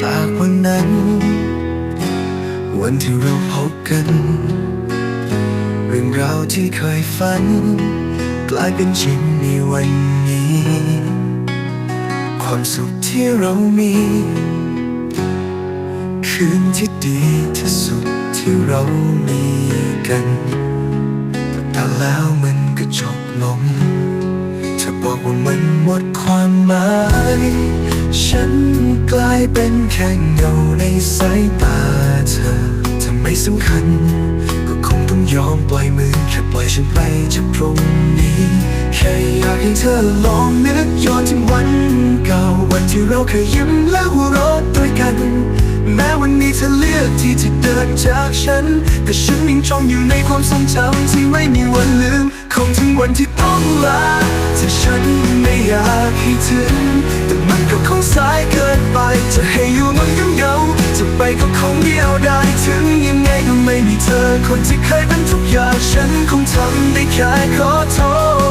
จากวันนั้น วันที่เราพบกัน เรื่องราวที่เคยฝัน กลายเป็นจริงในวันนี้ ความสุขที่เรามี คืนที่ดีที่สุดที่เรามีกันแต่แล้วมันก็จบลงจะบอกว่ามันหมดความหมาย ฉันกลายเป็นแค่เงาในสายตาเธอถ้าไม่สำคัญ ก็คงต้องยอมปล่อยมือแค่ปล่อยฉันไปจากตรงนี้ แค่อยากให้เธอลองนึกย้อนถึงวันเก่าวันที่เราเคยยิ้มและหัวเราะด้วยกัน แม้วันนี้เธอเลือกที่จะเดินจากฉัน แต่ฉันยังจ้องอยู่ในความทรงจำที่ไม่มีวันลืม คงถึงวันที่ต้องลาแต่ฉันไม่อยากให้ถึง ไปก็คงเดียวได้ถึงยังไงก็ไม่มีเธอ คนที่เคยเป็นทุกอย่างฉันคงทำได้แค่ขอโท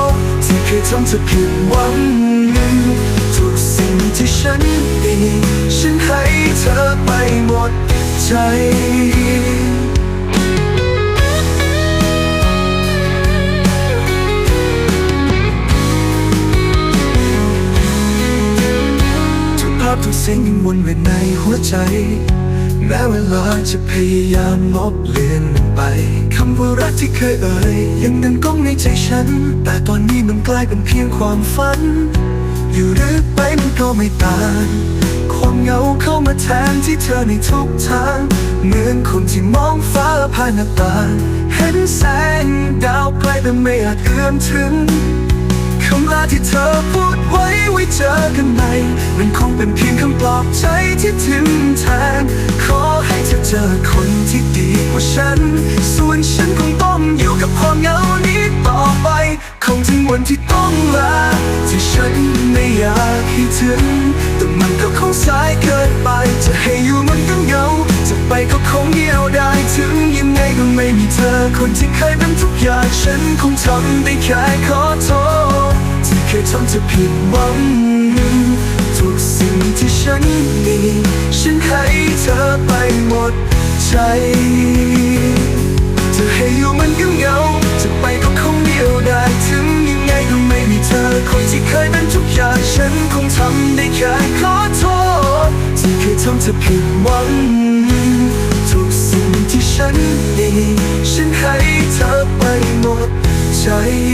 ษที่เคยทำเธอผิดหวังทุกสิ่งที่ฉันมีฉันให้เธอไปหมดใจทุกภาพทุกสิ่งยังวนเวียนในหัวใจ แม้เวลาจะพยายามลบเลือนมันไปคำว่ารักที่เคยเอ่ยยังดังก้องในใจฉัน แต่ตอนนี้มันกลายเป็นเพียงความฝัน อยู่หรือไปมันก็ไม่ต่างความเหงาเข้ามาแทนที่เธอในทุกทาง เหมือนคนที่มองฟ้าผ่านหน้าต่าง เห็นแสงดาวไกลแต่ไม่อาจเอื้อมถึง คำลาที่เธอพูดไว้ไว้เจอกันใหม่มันคงเป็นเพียงคำปลอบใจที่ถึงแทนขอให้เธอเจอคนที่ดีกว่าฉัน ส่วนฉันคงต้องอยู่กับความเหงานี้ต่อไป คงถึงวันที่ต้องลา ที่ฉันไม่อยากให้ถึง แต่มันก็คงสายเกินไป จะให้อยู่มันก็เหงา จะไปก็คงเดียวได้ถึงยังไงก็ไม่มีเธอ คนที่เคยเป็นทุกอย่างฉันคงทำได้แค่ขอโทษ ยทำเธอผิดหวัง ทุกสิ่งที่ฉันมี ฉันให้เธอไปหมดใจจะให้อยู่มันก็เหงาจะไปก็คงเดียวได้ถึงยังไงก็ไม่มีเธอ คนที่เคยเป็นทุกอย่างฉันคงทำได้แค่ขอโทษ ที่เคยทำเธอผิดหวัง ทุกสิ่งที่ฉันมี ฉันให้เธอไปหมดใจ